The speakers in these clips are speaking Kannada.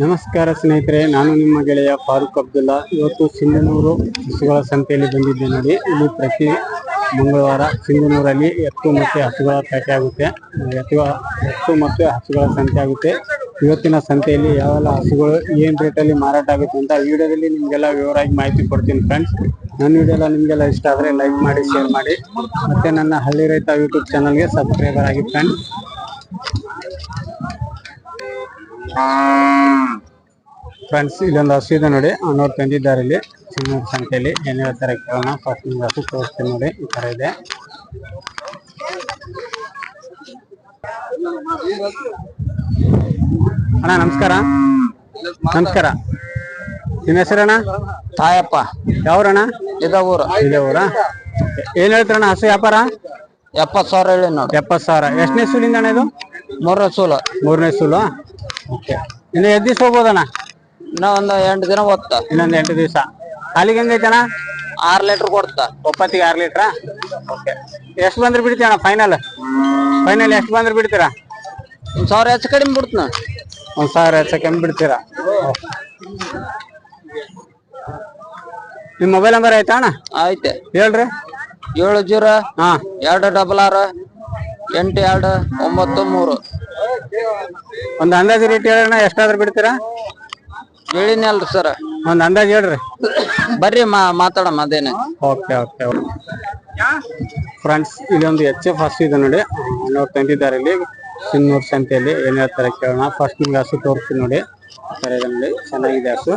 ನಮಸ್ಕಾರ ಸ್ನೇಹಿತರೆ, ನಾನು ನಿಮ್ಮ ಗೆಳೆಯ ಫಾರೂಕ್ ಅಬ್ದುಲ್ಲಾ. ಇವತ್ತು ಸಿಂಧನೂರು ಹಸುಗಳ ಸಂತೆಯಲ್ಲಿ ಬಂದಿದ್ದೆ ನೋಡಿ. ಇಲ್ಲಿ ಪ್ರತಿ ಮಂಗಳವಾರ ಸಿಂಧನೂರಲ್ಲಿ ಎತ್ತು ಮತ್ತು ಹಸುಗಳ ಪೇಟೆ ಆಗುತ್ತೆ. ಎತ್ತು ಎತ್ತು ಮತ್ತು ಹಸುಗಳ ಸಂತೆ ಆಗುತ್ತೆ. ಇವತ್ತಿನ ಸಂತೆಯಲ್ಲಿ ಯಾವೆಲ್ಲ ಹಸುಗಳು, ಏನು ರೇಟಲ್ಲಿ ಮಾರಾಟ ಆಗುತ್ತೆ ಅಂತ ವಿಡಿಯೋದಲ್ಲಿ ನಿಮಗೆಲ್ಲ ವಿವರವಾಗಿ ಮಾಹಿತಿ ಕೊಡ್ತೀನಿ ಫ್ರೆಂಡ್ಸ್ ನನ್ನ ವಿಡಿಯೋ ಎಲ್ಲ ನಿಮಗೆಲ್ಲ ಇಷ್ಟ ಆದರೆ ಲೈಕ್ ಮಾಡಿ ಶೇರ್ ಮಾಡಿ. ಮತ್ತೆ ನನ್ನ ಹಳ್ಳಿ ರೈತ ಯೂಟ್ಯೂಬ್ ಚಾನಲ್ಗೆ ಸಬ್ಸ್ಕ್ರೈಬರ್ ಆಗಿ ಫ್ರೆಂಡ್ಸ್ ಫ್ರೆಂಡ್ಸ್ ಇಲ್ಲೊಂದು ಹಸು ಇದೆ ನೋಡಿ. ಅನ್ನೋರು ತಂದಿದ್ದಾರೆ ಇಲ್ಲಿ ಚಿನ್ನೂರು ಸಂಖ್ಯೆಯಲ್ಲಿ ಏನ್ ಹೇಳ್ತಾರೆ ಕೇಳೋಣ. ಫಸ್ಟ್ ನಿಮ್ಗೆ ಹಸು ತೋರಿಸ್ತೀನಿ ನೋಡಿ. ಈ ತರ ಇದೆ. ಅಣ್ಣ ನಮಸ್ಕಾರ. ನಮಸ್ಕಾರ. ನಿಮ್ಮ ಹೆಸರಣ್ಣ? ತಾಯಪ್ಪ. ಯಾವ್ರಣ್ಣ? ಇದ ಊರ ಇದೇ ಊರ ಏನ್ ಹೇಳ್ತಾರಣ್ಣ ಹಸು ವ್ಯಾಪಾರ? ಎಪ್ಪತ್ ಸಾವಿರ ಹೇಳಿ ನೋಡಿ. ಎಪ್ಪತ್ತು ಸಾವಿರ. ಎಷ್ಟನೇ ಸೂಲಿಂದ ಅಣ್ಣ ಇದು? ಮೂರನೇ ಸೂಲು. ಮೂರನೇ ಸೂಲು. ಓಕೆ. ಇನ್ನು ಎದ್ದು ದಿವಸ ಹೋಗ್ಬೋದಣ್ಣ? ಇನ್ನ ಒಂದು ಎಂಟು ದಿನ ಓದ್ತ ಇನ್ನೊಂದು ಎಂಟು ದಿವಸ. ಹಾಲಿಗೆ ಹೆಂಗೈತಣ್ಣ ಆರ್ ಲೀಟ್ರ್ ಕೊಡ್ತ. ಒಪ್ಪತ್ತಿಗೆ ಆರು ಲೀಟ್ರಾ? ಓಕೆ. ಎಷ್ಟು ಬಂದ್ರೆ ಬಿಡ್ತೀಯಣ್ಣ ಫೈನಲ್? ಫೈನಲ್ ಎಷ್ಟು ಬಂದ್ರೆ ಬಿಡ್ತೀರಾ? ಒಂದ್ ಸಾವಿರ ಹೆಚ್ಚು ಕಡಿಮೆ ಬಿಡ್ತನ. ಒಂದು ಸಾವಿರ ಹೆಚ್ಚಕ್ಕೆ ಬಿಡ್ತೀರಾ? ನಿಮ್ಮ ಮೊಬೈಲ್ ನಂಬರ್ ಆಯ್ತಾ ಅಣ್ಣ? ಐತೆ ಹೇಳ್ರಿ. ಏಳು ಜೀರೋ ಹಾ. ಎರಡು ಡಬಲ್ ಆರು ಎಂಟು ಎರಡು ಒಂಬತ್ತು ಮೂರು. ಒಂದು ಅಂದಾಜು ರೇಟ್ ಹೇಳೋಣ ಎಷ್ಟಾದ್ರೂ ಬಿಡ್ತೀರಾ? ಹೇಳಿನಿ ಅಲ್ರಿ ಸರ್. ಒಂದ್ ಅಂದಾಜ್ ಹೇಳ್ರಿ. ಬರ್ರಿ ಮಾ ಮಾತಾಡಮ್ಮ ಅದೇನೆ. ಓಕೆ ಓಕೆ ಫ್ರೆಂಡ್ಸ್ ಇಲ್ಲೊಂದು ಎಚ್ ಎಫ್ ಹಸು ಇದೆ ನೋಡಿ. ಅನ್ನೋರು ತಂದಿದ್ದಾರೆ ಇಲ್ಲಿ. ಸಿನ್ನೂರು ಸಂತೆಯಲ್ಲಿ ಏನ್ ಹೇಳ್ತಾರೆ ಕೇಳೋಣ. ಫಸ್ಟ್ ನಿಮ್ಗೆ ಹಸು ತೋರಿಸ್ತೀನಿ ನೋಡಿ. ಸರಿ ನೋಡಿ. ಚೆನ್ನಾಗಿದೆ ಹಸು.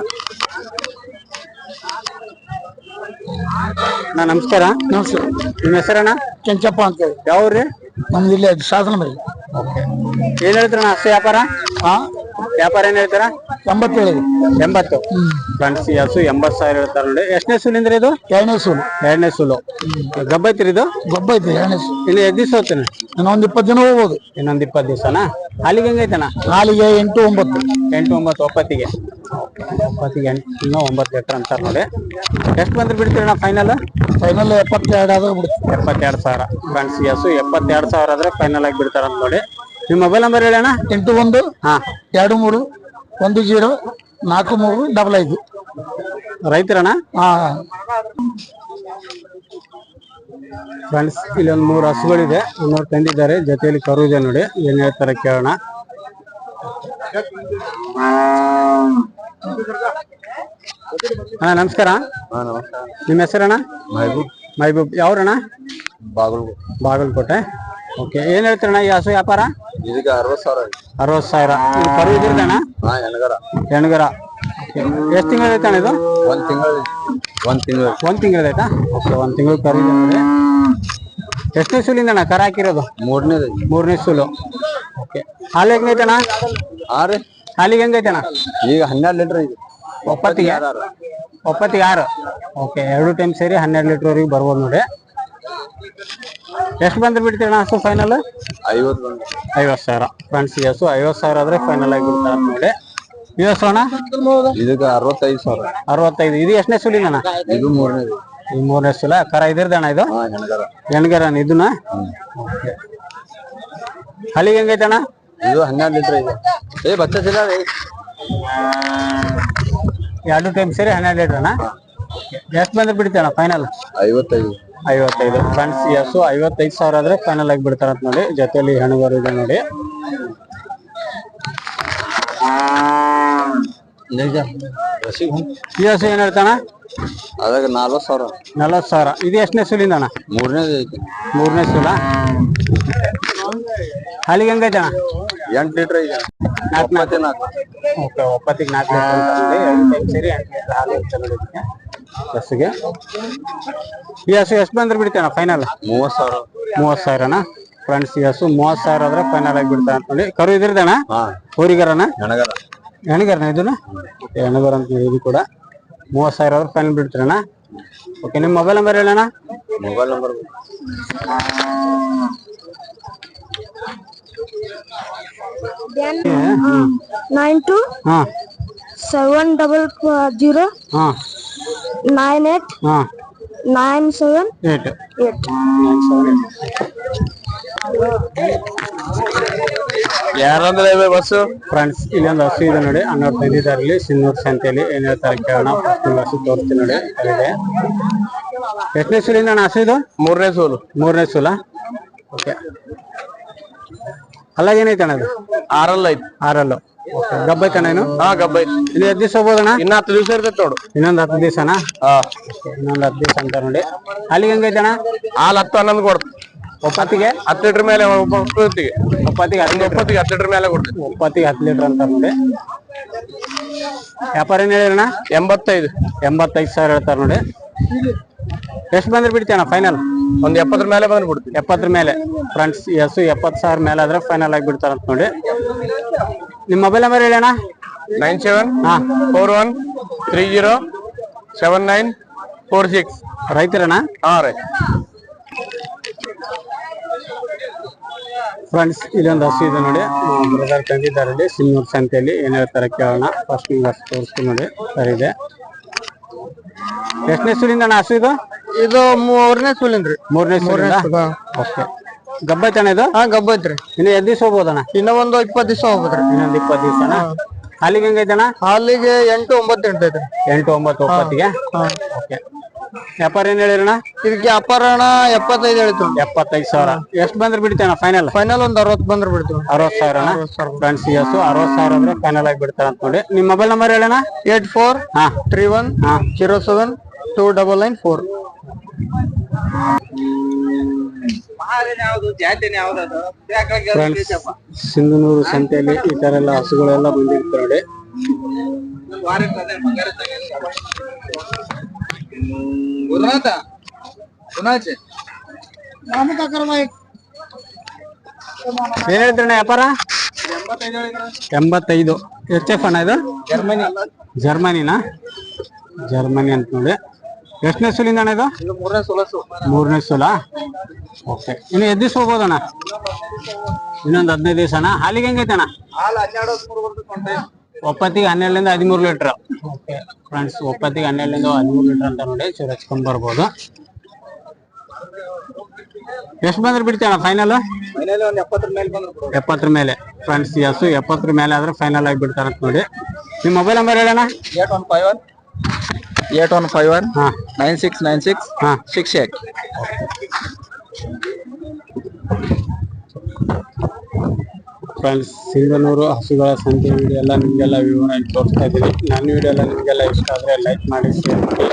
ನಾ ನಮಸ್ಕಾರ. ನಿಮ್ಮ ಹೆಸರಣ್ಣ? ಕೆಂಚಪ್ಪ ಅಂತೇಳಿ. ಯಾವ್ರಿ ನಮ್ದು ಇಲ್ಲಿ ಶಾಸನ ಮರಿ ಓಕೆ. ಏನ್ ಹೇಳ್ತೀರಣ್ಣ ಅಷ್ಟೇ ವ್ಯಾಪಾರ? ಹಾ? ವ್ಯಾಪಾರ ಏನ್ ಹೇಳ್ತಾರ? ಎಂಬತ್ತೇಳು ಎಂಬತ್ತು. ಫ್ರೆಂಡ್ಸ್ ಹಸು ಎಂಬತ್ತು ಸಾವಿರ ಹೇಳ್ತಾರೆ ನೋಡಿ. ಎಷ್ಟನೇ ಸೂಲಿಂದ್ರ ಇದು? ಎರಡನೇ ಸೂಲು. ಎರಡನೇ ಸೂಲು. ಗಬ್ಬ ಐತ್ರಿ ಇದು? ಗೊಬ್ಬ ಐತಿ ಎರಡನೇ ಸೂಲು. ಇಲ್ಲಿ ಎದ್ದು ದಿವಸ ಹೋಗ್ತೀನಿ? ಇನ್ನೊಂದು ಇಪ್ಪತ್ತು ದಿನ ಹೋಗ್ಬೋದು. ಇನ್ನೊಂದ್ ಇಪ್ಪತ್ತು ದಿವಸನಾ? ಹಾಲಿಗೆ ಹೆಂಗೈತಣ್ಣ? ನಾಲಿಗೆ ಎಂಟು ಒಂಬತ್ತು. ಎಂಟು ಒಂಬತ್ತು ಒಪ್ಪತ್ತಿಗೆ. ಒಪ್ಪತ್ತಿಗೆ ಎಂಟು ಇನ್ನೂ ಒಂಬತ್ತು ಲೀಟರ್ ಅಂತಾರೆ ನೋಡಿ. ಎಷ್ಟು ಬಂದ್ರೆ ಬಿಡ್ತೀರಣ್ಣ ಫೈನಲ್ ಫೈನಲ್ ಎಪ್ಪತ್ತೆರಡು ಆದಾಗ ಬಿಡ್ತೀವಿ ಎಪ್ಪತ್ತೆರಡು ಸಾವಿರ. ಫ್ರೆಂಡ್ಸ್ ಎಸ್ ಹಸು ಎಪ್ಪತ್ತೆರಡು ಸಾವಿರ ಆದ್ರೆ ಫೈನಲ್ ಆಗಿ ಬಿಡ್ತಾರಂತ ನೋಡಿ. ನಿಮ್ಮ ಮೊಬೈಲ್ ನಂಬರ್ ಹೇಳಣ್ಣ ಎಂಟು ಒಂದು ಹಾ. ಎರಡು ಮೂರು ಒಂದು ಜೀರೋ ನಾಲ್ಕು ಮೂರು ಡಬಲ್ ಐದು. ರೈತರಣ್ಣ? ಹಾಂ. ಫ್ರೆಂಡ್ಸ್ ಇಲ್ಲಿ ಒಂದು ಮೂರು ಹಸುಗಳಿದೆ. ಮೂರು ತಂದಿದ್ದಾರೆ. ಜೊತೆಯಲ್ಲಿ ಕರು ಇದೆ ನೋಡಿ. ಏನ್ ಹೇಳ್ತಾರೆ ಕೇಳೋಣ. ಅಣ್ಣ ನಮಸ್ಕಾರ. ನಿಮ್ಮ ಹೆಸರಣ್ಣ? ಮಹಬೂಬ್. ಮೈಬೂಬ್ ಯಾವ್ರಣ್ಣ? ಬಾಗಲು ಬಾಗಲಕೋಟೆ. ಓಕೆ ಏನ್ ಹೇಳ್ತೀರಣ್ಣ ಈ ಹಸು ವ್ಯಾಪಾರ? ಇದಕ್ಕೆ ಅರವತ್ತು ಸಾವಿರ ಅರವತ್ತು ಸಾವಿರ. ಹಾ ಎಣಗರ ಹೆಣ್ಗರ. ಎಷ್ಟು ತಿಂಗಳು ಐತಣ್ಣ ಇದು? ಒಂದ್ ತಿಂಗಳು ಒಂದ್ ತಿಂಗಳು ಒಂದ್ ತಿಂಗಳು ಆಯ್ತಾ? ಓಕೆ ಒಂದ್ ತಿಂಗಳು ನೋಡಿ ಎಷ್ಟನೇ ಸೂಲಿಂದ ಅಣ್ಣ? ಕರ ಹಾಕಿರೋದು? ಮೂರನೇದು. ಮೂರನೇ ಸೂಲು. ಓಕೆ ಹಾಲು ಹೆಂಗೈತಣ್ಣ? ಆರು. ಹಾಲಿಗೆ ಹೆಂಗೈತಣ್ಣ? ಈಗ ಹನ್ನೆರಡು ಲೀಟರ್ ಇದೆ. ಒಪ್ಪತ್ತಿಗೆ? ಒಪ್ಪತ್ತಿಗೆ ಆರು. ಓಕೆ ಎರಡು ಟೈಮ್ ಸೇರಿ ಹನ್ನೆರಡು ಲೀಟರ್ ವರೆಗೆ ಬರ್ಬೋದು ನೋಡಿ. ಎಷ್ಟು ಬಂದ್ರೆ ಬಿಡ್ತೀರಣ್ಣ ಹಸು ಫೈನಲ್ ಐವತ್ತು ಬಂದು. ಐವತ್ತು ಸಾವಿರ. ಫ್ರೆಂಡ್ಸ್ ಹಸು ಐವತ್ತು ಸಾವಿರ ಆದ್ರೆ ಫೈನಲ್ ಆಗಿ ಬಿಡ್ತಾರೆ ನೋಡಿ. ಇವತ್ತು ಅಣ್ಣ? ಇದಕ್ಕೆ ಅರವತ್ತೈದು ಸಾವಿರ. ಅರವತ್ತೈದು. ಇದು ಎಷ್ಟನೇ ಸೂಲಿಂದಣ್ಣ ಇದು ಮೂರನೇದು. ಈ ಮೂರನೇ ಸಲ ಕರ ಇದಿರ್ದಣ್ಣ ಇದು? ಹಾ ಹೆಣಗರ. ಹೆಣ್ಗರಣ್ಣ ಇದನ್ನ ಹಾಲಿಗೆ ಹೆಂಗೈತಣ್ಣ ಇದು ಹನ್ನೆರಡು ಲೀಟರ್ ಇದೆ. ಏ ರೀ. ಎರಡು ಟೈಮ್ ಸೇರಿ ಹನ್ನೆರಡು ಲೀಟರ್ ಅಣ್ಣ? ಎಷ್ಟು ಬಂದ್ರೆ ಬಿಡ್ತೀಯಣ್ಣ ಫೈನಲ್ ಐವತ್ತೈದು. ಐವತ್ತೈದು. ಫ್ರೆಂಡ್ಸ್ ಎಸ್ ಐವತ್ತೈದು ಸಾವಿರ ಆದ್ರೆ ಫೈನಲ್ ಆಗಿ ಬಿಡ್ತಾರಂತ ನೋಡಿ ಜೊತೆಲಿ ಹೆಣಗರು ಇದೆ ನೋಡಿ. ಈ ಹಸು ಏನ್ ಹೇಳ್ತಾನ? ಅದಾಗ ನಲ್ವತ್ತು ಸಾವಿರ. ನಲ್ವತ್ತು ಸಾವಿರ. ಇದು ಎಷ್ಟನೇ ಸೂಲಿಂದ ಅಣ್ಣ? ಮೂರನೇದು ಐತಿ. ಮೂರನೇ ಸೂಲ? ಹಾಲಿಗೆ ಹೆಂಗೈತಣ್ಣ ಎಂಟು ಲೀಟ್ರ್ ಇದೆ ನಾಲ್ಕು ಮತ್ತೆ ನಾಲ್ಕು. ಓಕೆ ಒಪ್ಪತ್ತಿಗೆ ನಾಲ್ಕು ಲೀಟರ್ ಅಂತ ಟೈಮ್ ಸೇರಿ ಎಂಟು ಲೀಟ್ರ್ ಹಾಲು ಇರುತ್ತೆ ನೋಡಿ ಇದಕ್ಕೆ ಹಸುಗೆ ಈ ಹಸು ಎಷ್ಟು ಬಂದ್ರೆ ಬಿಡ್ತೇನೆ ಫೈನಲ್ ಮೂವತ್ತು ಸಾವಿರ. ಮೂವತ್ತು ಸಾವಿರನ? ಫ್ರೆಂಡ್ಸ್ ಈ ಹಸು ಮೂವತ್ತು ಸಾವಿರ ಆದ್ರೆ ಫೈನಲ್ ಆಗಿ ಬಿಡ್ತಾ ಅಂತ ನೋಡಿ. ಕರು ಇದ್ರದಣ್ಣ ಹಾ. ಊರಿಗರನ ಹೆಣಗರ ಹೆಣ್ಗರನ ಇದನ್ನ? ಓಕೆ ಹೆಣ್ಗರ ಅಂತ ಇದು ಕೂಡ. ಮೂವತ್ತು ಸಾವಿರ ಆದ್ರೆ ಫೈನಲ್ ಬಿಡ್ತೀರಣ್ಣ. ಓಕೆ ನಿಮ್ಮ ಮೊಬೈಲ್ ನಂಬರ್ ಹೇಳಣ್ಣ? ಮೊಬೈಲ್ ನಂಬರ್ nine two ಹಾ. Double zero nine eight nine seven eight eight. Nine seven ಯಾರಂದ್ರೆ ಬಸ್ಸು? ಫ್ರೆಂಡ್ಸ್ ಇಲ್ಲೊಂದು ಹಸು ಇದೆ ನೋಡಿ. ಹನ್ನೆರಡು ತಂದಿದ್ದಾರೆ ಇಲ್ಲಿ. ಸಿನ್ನೂರು ಸಂತೆಯಲ್ಲಿ ಏನ್ ಹೇಳ್ತಾರೆ ಕೇಳೋಣ. ಹಸು ತೋರಿಸ್ತೀನಿ ನೋಡಿ. ಇದೆ. ಎಷ್ಟನೇ ಸುಲಿಂದ ಅಣ್ಣ? ಹಸು ಇದು? ಮೂರನೇ ಸೋಲು. ಮೂರನೇ ಸೂಲ? ಓಕೆ. ಅಲ್ಲ ಏನೈತೆ ಅಣ್ಣ ಇದು? ಆರಲ್ಲ ಐತಿ. ಆರಲ್ಲು. ಗಬ್ಬ ಐತಣ್ಣ ಏನು ಹಾ ಗಬ್ಬ ಐತಿ. ಇನ್ನು ಹತ್ತು ದಿವಸ ಹೋಗ್ಬೋದಣ್ಣ ಇನ್ನ ಹತ್ತು ದಿವಸ ಇರ್ತೈತೆ ನೋಡು. ಇನ್ನೊಂದು ಹತ್ತು ದಿವಸನಾ? ಹಾ. ಇನ್ನೊಂದು ಹತ್ತು ದಿವಸ ಅಂತ ನೋಡಿ. ಅಲ್ಲಿಗೆ ಹೆಂಗೈತೆ ಅಣ್ಣ ಹಾಲು ಹತ್ತು ಹನ್ನೊಂದು ಕೊಡ್ತು. ಒಪ್ಪತ್ತಿಗೆ? ಹತ್ತು ಲೀಟರ್ ಮೇಲೆ ಒಪ್ಪತ್ತಿಗೆ. ಒಪ್ಪತ್ತಿಗೆ ಹತ್ತು ಲೀಟ್ರ್. ಒಪ್ಪತ್ತಿಗೆ ಹತ್ತು ಲೀಟರ್ ಮೇಲೆ ಕೊಡ್ತೀವಿ ಒಪ್ಪತ್ತಿಗೆ ಹತ್ತು ಲೀಟರ್ ಅಂತ ನೋಡಿ ವ್ಯಾಪಾರ ಏನ್ ಹೇಳಿರಣ್ಣ ಎಂಬತ್ತೈದು. ಎಂಬತ್ತೈದು ಸಾವಿರ ಹೇಳ್ತಾರೆ ನೋಡಿ. ಎಷ್ಟು ಬಂದ್ರೆ ಬಿಡ್ತೀಯಣ್ಣ ಫೈನಲ್ ಒಂದು ಎಪ್ಪತ್ತರ ಮೇಲೆ ಬಂದ್ರೆ ಬಿಡ್ತೀವಿ ಎಪ್ಪತ್ತರ ಮೇಲೆ. ಫ್ರೆಂಡ್ಸ್ ಎಸ್ ಎಪ್ಪತ್ತು ಸಾವಿರ ಮೇಲೆ ಆದ್ರೆ ಫೈನಲ್ ಆಗಿ ಬಿಡ್ತಾರಂತ ನೋಡಿ. ನಿಮ್ಮ ಮೊಬೈಲ್ ನಂಬರ್ ಹೇಳಿ ಅಣ್ಣ. ನೈನ್ ಸೆವೆನ್ ಹಾ. Four one three zero seven nine four six ರೈತರಣ್ಣ? ಹಾ ರೀ ಫ್ರೆಂಡ್ಸ್ ಇಲ್ಲೊಂದು ಹಸು ಇದೆ ನೋಡಿ ಬ್ರದರ್ ತಂದಿದ್ದಾರೆ ಇಲ್ಲಿ ಸಿನ್ನೂರು ಸಂತೆಯಲ್ಲಿ ಏನ್ ಹೇಳ್ತಾರೆ ಕೇಳೋಣ ಫಸ್ಟ್ ನಿಮ್ಗೆ ಹಸು ತೋರಿಸ್ತೀನಿ ನೋಡಿ ಸರಿ ಇದೆ. ಎಷ್ಟನೇ ಸುಲಿಂದ ಅಣ್ಣ ಹಸು ಇದು? ಇದು ಮೂರನೇ ಸುಲಿಂದ್ರಿ ಮೂರನೇ ಸುಲಿಂದ ಓಕೆ ಗಬ್ಬ ಐತಣ್ಣ ಇದು? ಹಾ ಗಬ್ಬ ಐತ್ರಿ ಇನ್ನು ಎದ್ ದಿವಸ ಹೋಗ್ಬೋದಣ್ಣ ಇನ್ನ ಒಂದು ಇಪ್ಪತ್ತು ದಿವಸ ಹೋಗ್ಬೋದ್ರಿ. ಇನ್ನೊಂದು ಇಪ್ಪತ್ತು ದಿವಸ ಹಾಲಿಗೆ ಹೆಂಗೈತಣ್ಣ ಹಾಲಿಗೆ ಎಂಟು ಒಂಬತ್ತು ಇರ್ತೈತ್ರಿ ಎಂಟು ಒಂಬತ್ತು ಒಪ್ಪತ್ತಿಗೆ? ಓಕೆ ವ್ಯಾಪಾರ ಏನ್ ಹೇಳಿರಣ ಇದಕ್ಕೆ ಅಣ್ಣ ಎಪ್ಪತ್ತೈದು ಹೇಳ್ತೀವಿ ಎಪ್ಪತ್ತೈದು ಸಾವಿರ. ಎಷ್ಟು ಬಂದ್ರೆ ಬಿಡ್ತೇನ ಫೈನಲ್ ಫೈನಲ್ ಒಂದ್ ಅರವತ್ತು ಬಂದ್ರೆ ಬಿಡ್ತೀವಿ ಅರವತ್ತು ಸಾವಿರ ಫ್ರೆಂಡ್ಸ್ ಎಸ್ ಅರವತ್ತು ಸಾವಿರ ಅಂದ್ರೆ ಫೈನಲ್ ಆಗಿ ಬಿಡ್ತಾರ ಅಂತ ನೋಡಿ. ನಿಮ್ಮ ಮೊಬೈಲ್ ನಂಬರ್ ಹೇಳೋಣ ಏಟ್ ಫೋರ್ ಹಾ. ತ್ರೀ ಒನ್ ಹಾ. Zero seven two double nine four Sindhanur ಸಂತೆಯಲ್ಲಿ ಈ ತರ ಎಲ್ಲ ಹಸುಗಳೆಲ್ಲ ಬಂದಿರ್ತಾರೆ ನೋಡಿ. ಏನ್ ಹೇಳ್ತೀರಣ್ಣ ವ್ಯಾಪಾರ? ಎಂಬತ್ತೈದು. ಎಚ್ ಎಫ್ ಅಣ್ಣ ಇದು? ಜರ್ಮನಿ. ಜರ್ಮನಿನಾ? ಜರ್ಮನಿ ಅಂತ ನೋಡಿ. ಎಷ್ಟನೇ ಸುಲಿಂದ ಅಣ್ಣ ಇದು? ಇದು ಮೂರನೇ ಸುಲ ಮೂರನೇ ಸಲ. ಓಕೆ. ಇನ್ನು ಎದ್ದು ಹೋಗ್ಬೋದಣ್ಣ? ಇನ್ನೊಂದು ಹದಿನೈದು ದಿವಸ ಅಣ್ಣ. ಹಾಲಿಗೆ ಹೆಂಗೈತೆ ಅಣ್ಣ? ಹಾಲು ಹನ್ನೆರಡು ಹದಿಮೂರು ಬರ್ತದೆ ಒಪ್ಪತ್ತಿಗೆ ಹನ್ನೆರಡರಿಂದ ಹದಿಮೂರು ಲೀಟರ್. ಫ್ರೆಂಡ್ಸ್ ಒಪ್ಪತ್ತಿಗೆ ಹನ್ನೆರಡರಿಂದ ಹದಿಮೂರು ಲೀಟರ್ ಅಂತ ನೋಡಿ ಚೂರು ಹಚ್ಕೊಂಡ್ ಬರ್ಬೋದು. ಎಷ್ಟು ಬಂದ್ರೆ ಬಿಡ್ತೀಯಣ್ಣ ಫೈನಲ್ ಎಪ್ಪತ್ತರ ಮೇಲೆ ಬಂದ್ರು ಎಪ್ಪತ್ತರ ಮೇಲೆ. ಫ್ರೆಂಡ್ಸ್ ಎಸ್ ಎಪ್ಪತ್ತರ ಮೇಲೆ ಆದ್ರೆ ಫೈನಲ್ ಆಗಿ ಬಿಡ್ತಾರಂತ ನೋಡಿ. ನಿಮ್ಮ ಮೊಬೈಲ್ ನಂಬರ್ ಹೇಳೋಣ eight one five one. Eight one five one. Nine six nine six. ಹಾ. ಸಿಕ್ಸ್ ಏಟ್ ಫ್ರೆಂಡ್ಸ್, ಸಿಂಧನೂರು ಹಸುಗಳ ಸಂತೆ ವಿಡಿಯೋ ಎಲ್ಲ ನಿಮಗೆಲ್ಲ ವಿವರವಾಗಿ ತೋರಿಸ್ತಾ ಇದ್ದೀನಿ. ನನ್ನ ವಿಡಿಯೋ ಎಲ್ಲ ನಿಮಗೆಲ್ಲ ಇಷ್ಟ ಆದರೆ ಲೈಕ್ ಮಾಡಿ ಶೇರ್ ಮಾಡಿ.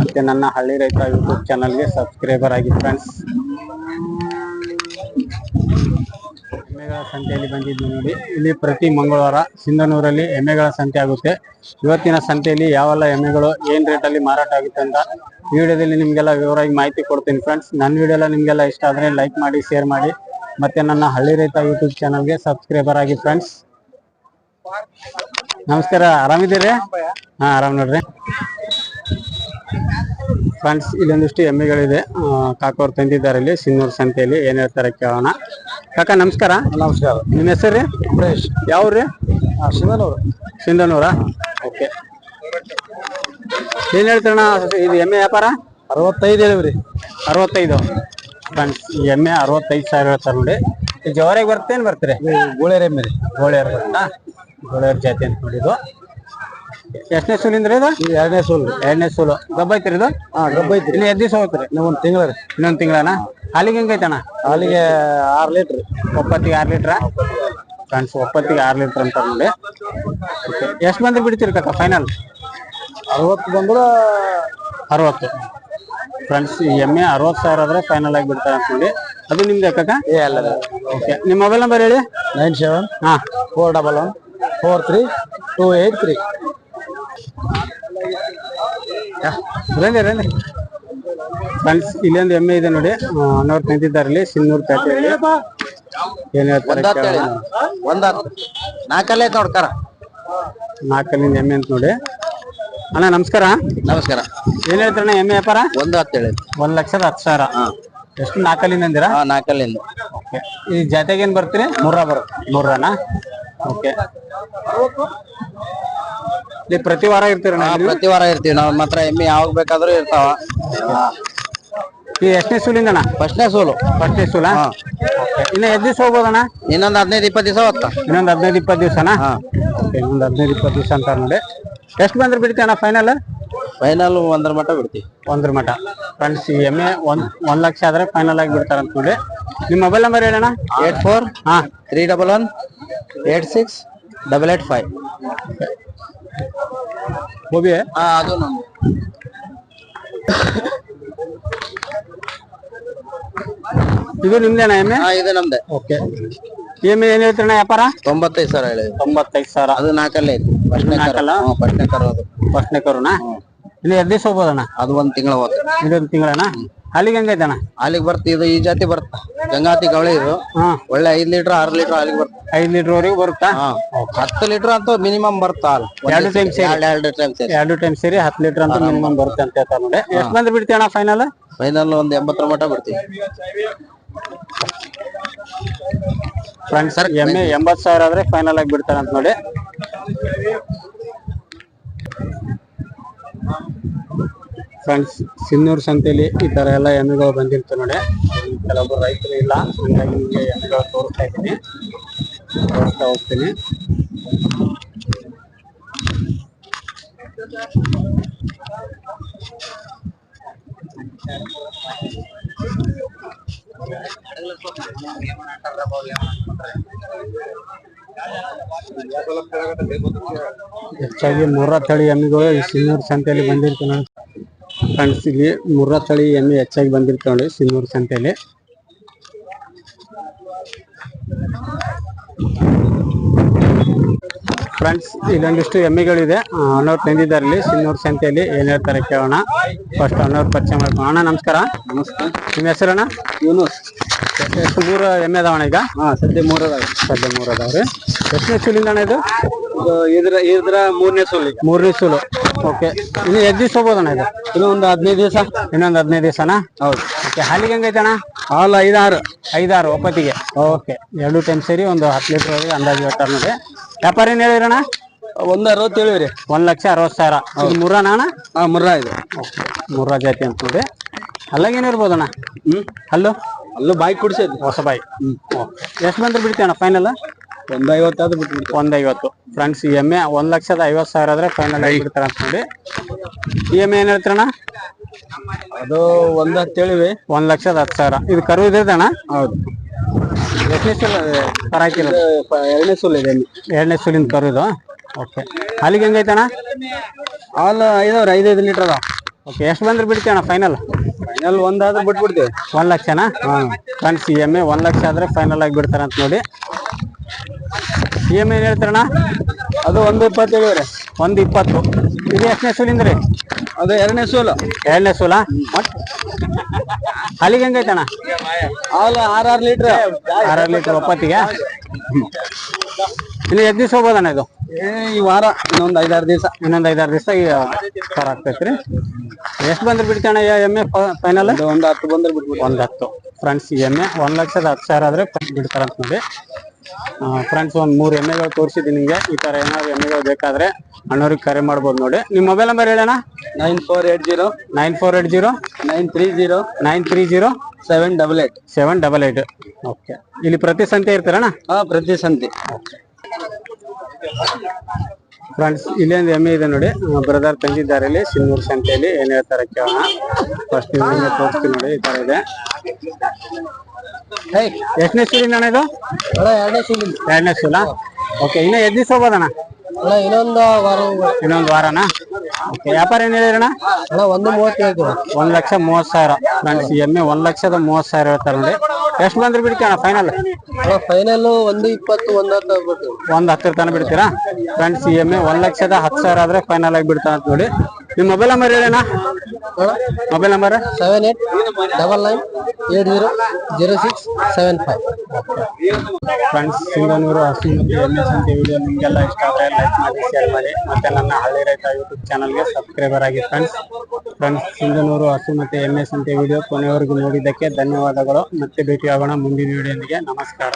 ಮತ್ತು ನನ್ನ ಹಳ್ಳಿ ರೈತ ಯೂಟ್ಯೂಬ್ ಚಾನಲ್ಗೆ ಸಬ್ಸ್ಕ್ರೈಬರ್ ಆಗಿ ಫ್ರೆಂಡ್ಸ್ ಎಮ್ಮೆಗಳ ಸಂತೆಯಲ್ಲಿ ಬಂದಿದ್ದು ನೋಡಿ. ಇಲ್ಲಿ ಪ್ರತಿ ಮಂಗಳವಾರ ಸಿಂಧನೂರಲ್ಲಿ ಎಮ್ಮೆಗಳ ಸಂತೆ ಆಗುತ್ತೆ. ಇವತ್ತಿನ ಸಂತೆಯಲ್ಲಿ ಯಾವೆಲ್ಲ ಎಮ್ಮೆಗಳು, ಏನು ರೇಟಲ್ಲಿ ಮಾರಾಟ ಆಗುತ್ತೆ ಅಂತ ವಿಡಿಯೋದಲ್ಲಿ ನಿಮಗೆಲ್ಲ ವಿವರವಾಗಿ ಮಾಹಿತಿ ಕೊಡ್ತೀನಿ ಫ್ರೆಂಡ್ಸ್ ನನ್ನ ವಿಡಿಯೋ ಎಲ್ಲ ನಿಮಗೆಲ್ಲ ಇಷ್ಟ ಆದರೆ ಲೈಕ್ ಮಾಡಿ ಶೇರ್ ಮಾಡಿ. ಮತ್ತೆ ನನ್ನ ಹಳ್ಳಿ ರೈತ ಯೂಟ್ಯೂಬ್ ಚಾನಲ್ಗೆ ಸಬ್ಸ್ಕ್ರೈಬರ್ ಆಗಿ ಫ್ರೆಂಡ್ಸ್ ನಮಸ್ಕಾರ ಆರಾಮಿದ್ದೀರಿ? ಹಾ ಆರಾಮ್ ನೋಡ್ರಿ. ಫ್ರೆಂಡ್ಸ್ ಇಲ್ಲೊಂದಿಷ್ಟು ಎಮ್ಮೆಗಳಿದೆ. ಕಾಕೋರ್ ತಂದಿದ್ದಾರೆ ಇಲ್ಲಿ ಸಿನ್ನೂರು ಸಂತೆಯಲ್ಲಿ. ಏನ್ ಹೇಳ್ತಾರೆ ಕೇಳೋಣ. ಕಾಕ ನಮಸ್ಕಾರ. ನಮಸ್ಕಾರ. ನಿಮ್ಮ ಹೆಸರು? ರೀ ಯಾವ್ರಿ? ಸಿಂಧನೂರು. ಸಿಂಧನೂರ? ಓಕೆ. ಏನ್ ಹೇಳ್ತಾರಣ್ಣ ಇದು ಎಮ್ಮೆ ವ್ಯಾಪಾರ? ಅರವತ್ತೈದು ಹೇಳಿವ್ರಿ. ಅರವತ್ತೈದು. ಎಮ್ಮೆ ಅರವತ್ತೈದು ಸಾವಿರ ಹೇಳ್ತಾರೆ ನೋಡಿ. ಜವರಿಗೆ ಬರ್ತೇನು ಬರ್ತೀರಿ ಎಮ್ಮೆ ಮೇಲೆ ಗೋಳಿಯರ್ ಬರ್ತಾ ಗೋಳಿಯರ್ ಜಾತಿ ಅಂತ ನೋಡಿದ್ದು ಎಷ್ಟನೇ ಸೂಲಿಂದ್ರಿ ಇದು? ಎರಡನೇ ಸೂಲು. ಎರಡನೇ ಸೂಲು. ಗಬ್ಬ ಐತ್ರಿ ಇದು? ಹಾ ಗಬ್ಬ ಐತ್ರಿ. ಇಲ್ಲಿ ಎದ್ದು ದಿವಸ ಹೋಗ್ತೀರಿ ನೀವು ಒಂದು ತಿಂಗಳ ರೀ. ಇನ್ನೊಂದು ತಿಂಗಳನ? ಹಾಲಿಗೆ ಹೆಂಗೈತಣ್ಣ ಹಾಲಿಗೆ ಆರು ಲೀಟ್ರ್. ಒಪ್ಪತ್ತಿಗೆ ಆರು ಲೀಟ್ರ? ಫ್ರೆಂಡ್ಸ್ ಒಪ್ಪತ್ತಿಗೆ ಆರು ಲೀಟ್ರ್ ಅಂತ ನೋಡಿ. ಎಷ್ಟು ಮಂದಿ ಬಿಡ್ತೀರಿ ಕಾಕ ಫೈನಲ್ ಅರವತ್ತು ಬಂದ್ರ ಅರವತ್ತು. ಫ್ರೆಂಡ್ಸ್ ಈ ಎಮ್ಮೆ ಅರವತ್ತು ಸಾವಿರ ಆದ್ರೆ ಫೈನಲ್ ಆಗಿ ಬಿಡ್ತಾರೆ ಅಂತ ನೋಡಿ ಅದು ನಿಮ್ದು ಅಕ್ಕ ಏ ಅಲ್ಲ ಓಕೆ ನಿಮ್ಮ ಮೊಬೈಲ್ ನಂಬರ್ ಹೇಳಿ. ನೈನ್ ಸೆವೆನ್ ಹಾ. Four double one four three two eight three ರಂడి ರಂడి ಫ್ರೆಂಡ್ಸ್ ಇಲ್ಲೊಂದು ಎಮ್ಮೆ ಇದೆ ನೋಡಿ. ಅನ್ನೋರು ನಿಂತಿದ್ದಾರೆ ಇಲ್ಲಿ ಸಿನ್ನೂರು ಪೇಟೆಯಲ್ಲಿ ಏನ್ ಹೇಳ್ತಾರೆ. ಒಂದ್ ನಾಲ್ಕಲ್ಲೇ ಐತ್ ನೋಡ್ತಾರ ನಾಲ್ಕಲ್ಲಿಂದ ಎಮ್ಮೆ ಅಂತ ನೋಡಿ. ಅಣ್ಣ ನಮಸ್ಕಾರ. ನಮಸ್ಕಾರ. ಏನ್ ಹೇಳ್ತಾರಣ್ಣ ಎಮ್ಮೆ ವ್ಯಾಪಾರ? ಒಂದು ಹತ್ತು ಹೇಳಿ. ಒಂದ್ ಲಕ್ಷದ ಹತ್ತು ಸಾವಿರ. ಎಷ್ಟು ನಾಲ್ಕಲ್ಲಿಂದ ಅಂದಿರಾ? ಹಾ ನಾಲ್ಕಲ್ಲಿಂದ. ಓಕೆ. ಈ ಜಾತೆಗೆ ಏನ್ ಬರ್ತೀರಿ? ಮೂರ ಬರುತ್ತೆ ಮೂರನ ಓಕೆ. ಇಲ್ಲಿ ಪ್ರತಿ ವಾರ ಇರ್ತೀರ ಹಾ, ಇಲ್ಲಿ? ಪ್ರತಿ ವಾರ ಇರ್ತೀವಿ. ನಾವ್ ಮಾತ್ರ ಎಮ್ಮೆ ಯಾವಾಗ ಬೇಕಾದ್ರೂ ಇರ್ತಾವ. ಈ ಎಷ್ಟನೇ ಸೂಲಿಂದಣ್ಣ ಫಸ್ಟ್ನೇ ಸೂಲು. ಫಸ್ಟ್ನೇ ಸೂಲ? ಓಕೆ. ಇನ್ನ ಎಷ್ಟು ದಿವಸ ಹೋಗ್ಬೋದಣ್ಣ? ಇನ್ನೊಂದ್ ಹದಿನೈದು ಇಪ್ಪತ್ತು ದಿವಸ ಹೊತ್ತ ಇನ್ನೊಂದು ಹದಿನೈದು ಇಪ್ಪತ್ತು ದಿವಸನಾ? ಓಕೆ ಇನ್ನೊಂದು ಹದಿನೈದು ಇಪ್ಪತ್ತು ದಿವಸ ಅಂತ ನೋಡಿ. ಎಷ್ಟು ಬಂದ್ರೆ ಬಿಡ್ತೀಯಣ್ಣ ಫೈನಲ್ ಫೈನಲ್ ಒಂದ್ರ ಮಟ್ಟ ಬಿಡ್ತೀವಿ. ಒಂದ್ರ ಮಟ ಫ್ರೆಂಡ್ಸ್ ಈ ಎಮ್ಮೆ ಒಂದ್ ಒಂದ್ ಲಕ್ಷ ಆದ್ರೆ ಫೈನಲ್ ಆಗಿ ಬಿಡ್ತಾರಂತ ನೋಡಿ. ನಿಮ್ಮ ಮೊಬೈಲ್ ನಂಬರ್ ಹೇಳಣ್ಣ? ಏಟ್ ಫೋರ್ ಹಾ. Three double one eight six double eight five ಹೋಗಿ ಹಾ ಅದು ನಮ್ದು. ಇದು ನಿಮ್ದೇನಾ ಎಮ್ಮೆ? ಹಾ ಇದು ನಮ್ದೆ. ಓಕೆ ಎಮ್ಮೆ ಏನ್ ಹೇಳ್ತೀರಣ್ಣ ವ್ಯಾಪಾರ? ತೊಂಬತ್ತೈದು ಸಾವಿರ ಹೇಳಿ ತೊಂಬತ್ತೈದು ಸಾವಿರ. ಅದು ನಾಲ್ಕಲ್ಲೇ ಐತಿ ಫಸ್ಟ್ನೇ ಕರು. ನಾಲ್ಕಲ್ಲ? ಹ್ಞೂ ಫಸ್ಟ್ನೇ ಕರು ಅದು. ಫಸ್ಟ್ನೇ ಕರುಣ ಇನ್ನು ಎರಡು ದಿವಸ ಹೋಗ್ಬೋದಣ್ಣ? ಅದು ಒಂದ್ ತಿಂಗಳ ಹೋತ ಇದೊಂದು ತಿಂಗಳಣ್ಣ ಅಲ್ಲಿಗೆ ಹೆಂಗೈತಣ್ಣ ಹಾಲಿಗೆ ಬರ್ತ ಇದು ಈ ಜಾತಿ ಬರ್ತ. ಗಂಗಾತಿ ಗವಳಿ ಇದು. ಹಾ. ಒಳ್ಳೆ ಐದ್ ಲೀಟರ್ ಆರ್ ಲೀಟರ್ ಅಲ್ಲಿಗೆ ಬರ್ತ. ಐದು ಲೀಟರ್ ವರೆಗೂ ಬರುತ್ತಾ? ಹಾ. ಹತ್ತು ಲೀಟರ್ ಅಂತೂ ಮಿನಿಮಮ್ ಬರ್ತಾ ಹಾಲು. ಎರಡು time ಸೇರಿ? ಎರಡು ಟೈಮ್ ಸೇರಿ. ಎರಡು ಟೈಮ್ ಸೇರಿ ಹತ್ತು ಲೀಟರ್ ಅಂತ ಮಿನಿಮಮ್ ಬರುತ್ತೆ ಅಂತ ಹೇಳ್ತಾರೆ ನೋಡಿ. ಎಷ್ಟು ಬಂದ್ರೆ ಬಿಡ್ತೀಯಣ್ಣ ಫೈನಲ್ ಫೈನಲ್ ಒಂದ್ ಎಂಬತ್ತರ ಮಟ್ಟ ಬಿಡ್ತೀವಿ ಫ್ರೆಂಡ್ಸ್ ಎಮ್ಮೆ ಎಂಬತ್ತು ಸಾವಿರ ಆದ್ರೆ ಫೈನಲ್ ಆಗಿ ಬಿಡ್ತಾರೆ ಅಂತ ನೋಡಿ. ಫ್ರೆಂಡ್ಸ್ ಸಿನ್ನೂರ್ ಸಂತೆಯಲ್ಲಿ ಈ ತರ ಎಲ್ಲ ಎಮ್ಮೆಗಳು ಬಂದಿರ್ತಾರೆ ನೋಡಿ. ಕೆಲವೊಬ್ಬರು ರೈತರು ಇಲ್ಲ, ಹಂಗಾಗಿ ನಿಮಗೆ ಎಮ್ಮೆಗಳು ತೋರಿಸ್ತಾ ಇದ್ದೀನಿ. ತೋರಿಸ್ತಾ ಹೋಗ್ತೀನಿ. ಹೆಚ್ಚಾಗಿ ಮುರ್ರಾ ತಳಿ ಎಮ್ಮೆಗಳು ಈ ಸಿನ್ನೂರು ಸಂತೆಯಲ್ಲಿ ಬಂದಿರ್ತವೆ ನೋಡಿ. ಫ್ರೆಂಡ್ಸ್, ಇಲ್ಲಿ ಮುರ್ರಾ ತಳಿ ಎಮ್ಮೆ ಹೆಚ್ಚಾಗಿ ಬಂದಿರ್ತವೆ ನೋಡಿ ಸಿನ್ನೂರು ಸಂತೆಯಲ್ಲಿ. ಫ್ರೆಂಡ್ಸ್ ಇಲ್ಲೊಂದಿಷ್ಟು ಎಮ್ಮೆಗಳಿದೆ. ಅಣ್ಣವ್ರು ತಂದಿದ್ದಾರೆ ಇಲ್ಲಿ. ಸಿನ್ನೂರು ಸಂತೆಯಲ್ಲಿ ಏನ್ ಹೇಳ್ತಾರೆ ಕೇಳೋಣ. ಫಸ್ಟ್ ಅಣ್ಣವ್ರು ಪರಿಚಯ ಮಾಡ್ಕೊಂಡು ಅಣ್ಣ ನಮಸ್ಕಾರ. ನಮಸ್ಕಾರ. ನಿಮ್ಮ ಹೆಸರಣ್ಣ ಯೂನೂಸ್. ಎಷ್ಟು ಮೂರು ಎಮ್ಮೆ ಅದಾವಣ ಈಗ? ಹಾ ಸದ್ಯ ಮೂರ ಸದ್ಯ ಮೂರು ಅದಾವ್ರಿ. ಎಷ್ಟನೇ ಸೂಲಿಂದ ಅಣ್ಣ ಇದು? ಇದ್ರ ಇದ್ರ ಮೂರನೇ ಸೂಲಿ. ಈಗ ಮೂರನೇ ಸೂಲು. ಓಕೆ. ಇನ್ನು ಎದ್ ದಿವಸ ಹೋಗ್ಬೋದಣ್ಣ ಇದು? ಇನ್ನು ಒಂದು ಹದಿನೈದು ದಿವಸ ಇನ್ನೊಂದು ಹದಿನೈದು ದಿವಸನಾ? ಹೌದು. ಓಕೆ ಹಾಲಿಗೆ ಹೆಂಗೈತೆ ಅಣ್ಣ ಹಾಲು ಐದಾರು. ಐದಾರು ಒಪ್ಪತ್ತಿಗೆ? ಓಕೆ ಎರಡು ಟೈಮ್ ಸೇರಿ ಒಂದು ಹತ್ತು ಲೀಟರ್ ಹೋಗಿ ಅಂದಾಜು ಬೇಕಾರ ನೋಡಿ. ವ್ಯಾಪಾರ ಏನು ಹೇಳಿರಣ್ಣ ಒಂದು ಅರವತ್ತು ಹೇಳಿವ್ರಿ. ಒಂದು ಲಕ್ಷ ಅರವತ್ತು ಸಾವಿರ. ಇದು ಮುರ್ರಾನ ಅಣ್ಣ? ಹಾಂ ಮುರ್ರಾ ಇದು. ಮುರ್ರಾ ಜಾತಿ ಅಂತ ನೋಡಿ ಅಲ್ಲಾಗೇನು ಇರ್ಬೋದಣ್ಣ? ಹ್ಮ್. ಅಲ್ಲೂ ಅಲ್ಲೂ ಬಾಯಿ ಕುಡಿಸೋದು. ಹೊಸ ಬಾಯಿ. ಎಷ್ಟು ಬಂದ್ರೆ ಬಿಡ್ತೀವಣ್ಣ ಫೈನಲ್ ಒಂದ್ ಐವತ್ತಾದ್ರು ಬಿಟ್ಬಿಡ್ತೀವಿ ಒಂದ್ ಐವತ್ತು ಫ್ರೆಂಡ್ಸ್ ಎಂ ಎ ಒಂದ್ ಲಕ್ಷದ ಐವತ್ತು ಸಾವಿರ ಆದ್ರೆ ಫೈನಲ್ ಆಗಿ ಬಿಡ್ತಾರೆ ಅಂತ ನೋಡಿ ಈ ಎಮ್ಮೆ ಏನ್ ಹೇಳ್ತೀರಣ್ಣ? ಅದು ಒಂದ್ ಹತ್ತು ಹೇಳಿವಿ. ಒಂದ್ ಲಕ್ಷದ ಹತ್ತು ಸಾವಿರ. ಇದು ಕರು ಅಣ್ಣ ಹೌದು. ಎಷ್ಟನೇ ಸಲ ಪರಾಕಿಲ್ಲ ಎರಡನೇ ಸುಲ್ ಇದೆ ಎರಡನೇ ಸುಲಿಂದ ಕರು ಇದು? ಓಕೆ. ಹಾಲಿಗೆ ಹೆಂಗೈತಣ್ಣ ಹಾಲು ಐದವ್ರ ಐದೈದು ಲೀಟರ್ ಅದಾವ. ಓಕೆ ಎಷ್ಟು ಬಂದ್ರೆ ಬಿಡ್ತೀಯಣ್ಣ ಫೈನಲ್ ಫೈನಲ್ ಒಂದಾದ್ರೆ ಬಿಟ್ಬಿಡ್ತೀವಿ. ಒಂದ್ ಲಕ್ಷನಾ? ಫ್ರೆಂಡ್ಸ್ ಇ ಎಂ ಎ ಒಂದ್ ಲಕ್ಷ ಆದ್ರೆ ಫೈನಲ್ ಆಗಿ ಬಿಡ್ತಾರ ಅಂತ ನೋಡಿ. ಇ ಎಂ ಏನ್ ಹೇಳ್ತಾರಣ್ಣ? ಅದು ಒಂದು ಇಪ್ಪತ್ತು ಹೇಳಿವ್ರಿ. ಒಂದು ಇಪ್ಪತ್ತು. ಇದು ಎಷ್ಟನೇ ಸೂಲಿಂದ ರೀ ಅದು ಎರಡನೇ ಸೂಲು. ಎರಡನೇ ಸೂಲ? ಹಾಲಿಗೆ ಹೆಂಗೈತಣ್ಣ? ಹಾಲು ಆರಾರು ಲೀಟ್ರ್. ಆರಾರು ಲೀಟರ್ ಒಪ್ಪತ್ತಿಗೆ? ಇಲ್ಲಿ ಎಷ್ಟು ದಿವಸ ಹೋಗ್ಬೋದಣ್ಣ ಇದು? ಈ ವಾರ ಇನ್ನೊಂದು ಐದಾರು ದಿವಸ. ಇನ್ನೊಂದು ಐದಾರು ದಿವಸ ಆಗ್ತೈತೆ ರೀ ಎಷ್ಟು ಬಂದ್ರೆ ಬಿಡ್ತಾಣ ಎಮ್ಮೆ ಫೈನಲ್ ಒಂದು ಹತ್ತು ಬಂದ್ರೆ ಬಿಡ್ಬೋದು. ಒಂದು ಹತ್ತು. ಫ್ರೆಂಡ್ಸ್ ಎಂ ಎ ಒಂದು ಲಕ್ಷದ ಹತ್ತು ಸಾವಿರ ಆದರೆ ಬಿಡ್ತಾರಂತ ನೋಡಿ. ಫ್ರೆಂಡ್ಸ್ ಒಂದು ಮೂರು ಎಮ್ಮೆಗಳು ತೋರಿಸಿದ್ದೀನಿ ನಿಮಗೆ. ಈ ತರ ಏನಾದ್ರು ಎಮ್ಮೆಗಳು ಬೇಕಾದ್ರೆ ಅಣ್ಣವ್ರಿಗೆ ಕರೆ ಮಾಡ್ಬೋದು ನೋಡಿ. ನಿಮ್ಮ ಮೊಬೈಲ್ ನಂಬರ್ ಹೇಳೋಣ nine four eight zero nine four eight zero nine three zero nine three zero seven double eight seven double eight. Okay. ಇಲ್ಲಿ ಪ್ರತಿ ಸಂತೆ ಇರ್ತಾರಣ್ಣ? ಹಾ ಪ್ರತಿ ಸಂತೆ. ಫ್ರೆಂಡ್ಸ್ ಇಲ್ಲಿ ಒಂದು ಎಮ್ಮೆ ಇದೆ ನೋಡಿ. ಬ್ರದರ್ ತಂದಿದ್ದಾರೆ ಇಲ್ಲಿ ಸಿನ್ನೂರು ಸಂತೆಯಲ್ಲಿ. ಏನು ಹೇಳ್ತಾರೆ ಕೇಳೋಣ. ಫಸ್ಟ್ ತೋರಿಸ್ತೀನಿ ನೋಡಿ ಈ ತರ ಇದೆ. ಎಷ್ಟನೇ ಸೂಲಿನ ಅಣ್ಣ ಇದು? ಎರಡನೇ ಸೂಲಿಂದ ಎರಡನೇ ಸೂಲ ಓಕೆ ಇನ್ನ ಎದ್ದು ದಿವಸ ಹೋಗೋದಣ್ಣ? ಅಣ್ಣ ಇನ್ನೊಂದು ವಾರ ಇನ್ನೊಂದು ವಾರನಾ? ಓಕೆ ವ್ಯಾಪಾರ ಏನ್ ಹೇಳಿರಣ್ಣ ಅಣ್ಣ ಒಂದು ಮೂವತ್ತು ಹೇಳ್ತೀವಿ. ಒಂದ್ ಲಕ್ಷ ಮೂವತ್ ಸಾವಿರ. ಫ್ರೆಂಡ್ಸ್ ಎಮ್ಮೆ ಒಂದ್ ಲಕ್ಷದ ಮೂವತ್ ಸಾವಿರ ಹೇಳ್ತಾರೆ ನೋಡಿ. ಎಷ್ಟು ಬಂದ್ರೆ ಬಿಡ್ತೀಯಣ್ಣ ಫೈನಲ್ ಅಣ್ಣ ಫೈನಲ್ ಒಂದು ಇಪ್ಪತ್ತು ಒಂದು ಹತ್ತು ಆಗ್ಬಿಡ್ತೀವಿ. ಒಂದ್ ಹತ್ತರ ತನಕ ಬಿಡ್ತೀರಾ? ಫ್ರೆಂಡ್ಸ್ ಎಮ್ಮೆ ಒಂದ್ ಲಕ್ಷದ ಹತ್ತು ಸಾವಿರ ಆದ್ರೆ ಫೈನಲ್ ಆಗಿ ಬಿಡ್ತಾರ ನೋಡಿ. ನಿಮ್ಮ mobile number ಹೇಳಣ್ಣ mobile number seven eight double nine eight zero zero six seven five friends Singanur ಹಸು ಮತ್ತು ಎನ್ ಎಸ್ ಅಂತ ವಿಡಿಯೋ ನಿಮಗೆಲ್ಲ ಇಷ್ಟ ಆದರೆ ಲೈಕ್ ಮಾಡಿ ಶೇರ್ ಮಾಡಿ. ಮತ್ತೆ ನನ್ನ ಹಳ್ಳಿ ರೈತ ಯೂಟ್ಯೂಬ್ ಚಾನಲ್ಗೆ ಸಬ್ಸ್ಕ್ರೈಬರ್ ಆಗಿ ಫ್ರೆಂಡ್ಸ್ ಫ್ರೆಂಡ್ಸ್ ಸಿಂಗನೂರು ಹಸು ಮತ್ತು ಎನ್ ಎಸ್ ಅಂತ ವಿಡಿಯೋ ಕೊನೆಯವರೆಗೂ ನೋಡಿದ್ದಕ್ಕೆ ಧನ್ಯವಾದಗಳು. ಮತ್ತೆ ಭೇಟಿಯಾಗೋಣ ಮುಂದಿನ ವಿಡಿಯೋನಿಗೆ ನಮಸ್ಕಾರ.